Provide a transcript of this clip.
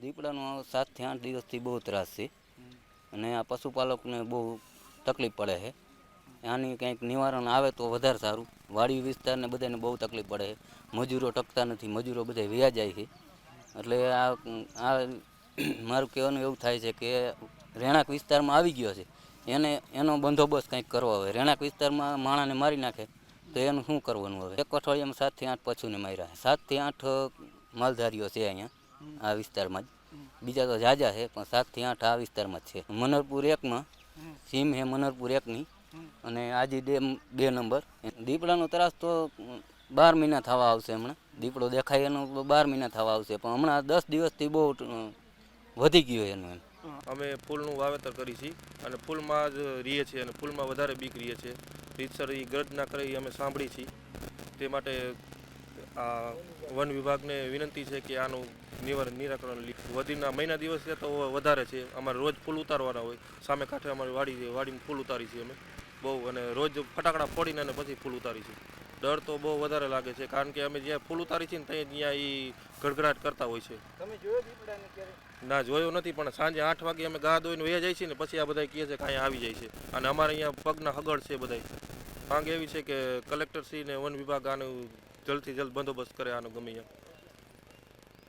દીપડાનો સાતથી આઠ દિવસથી બહુ ત્રાસ છે. અને આ પશુપાલકને બહુ તકલીફ પડે છે. આની કંઈક નિવારણ આવે તો વધારે સારું. વાડી વિસ્તારને બધાને બહુ તકલીફ પડે છે. મજૂરો ટકતા નથી. મજૂરો બધા વ્યા જાય છે. એટલે આ આ મારું કહેવાનું એવું થાય છે કે રહેણાંક વિસ્તારમાં આવી ગયો છે. એને, એનો બંદોબસ્ત કંઈક કરવો હવે રહેણાંક વિસ્તારમાં માણાને મારી નાખે તો એનું શું કરવાનું હવે? એક અઠવાડિયામાં સાતથી આઠ પશુને માર્યા સાતથી આઠ માલધારીઓ છે અહીંયા. આ વિસ્તારમાં જ. બીજા તો ઝાઝા છે, પણ સાતથી આઠ આ વિસ્તારમાં જ છે. મનરપુર એકમાં, સીમ છે મનરપુર એકની. અને આજી ડેમ બે નંબર. દીપડાનો ત્રાસ તો બાર મહિના થવા આવશે હમણાં. દીપડો દેખાય એનો બાર મહિના થવા આવશે, પણ હમણાં દસ દિવસથી બહુ વધી ગયો એનું એમ. અમે ફૂલનું વાવેતર કરી છીએ અને ફૂલમાં જ રહીએ છીએ, અને ફૂલમાં વધારે બીક રહીએ છીએ. રીતસર એ ગર્જના કરી અમે સાંભળી છીએ તે માટે આ વન વિભાગને વિનંતી છે કે આનું નિવારણ નિરાકરણ વધીના મહિના દિવસ તો વધારે છે. અમારે રોજ ફૂલ ઉતારવાના હોય. સામે કાંઠે અમારી વાડી છે વાડીમાં ફૂલ ઉતારી છીએ અમે. બહુ અને રોજ ફટાકડા ફોડીને અને પછી ફૂલ ઉતારી છે ડર તો બહુ વધારે લાગે છે કારણ કે અમે જ્યાં ફૂલ ઉતારી છીએ ને ત્યાં ત્યાં એ ગડગડાટ કરતા હોય છે. ના જોયો નથી પણ સાંજે આઠ વાગે અમે ગા દોઈને વયા જાય છે ને પછી આ બધા કહે છે કે અહીંયા આવી જાય છે. અને અમારે અહીંયા પગના હગડ છે બધા માંગ એવી છે કે કલેક્ટરશ્રી ને વન વિભાગ આનું જલ્દથી જલ્દ બંદોબસ્ત કરે આનો ગમે અહીંયા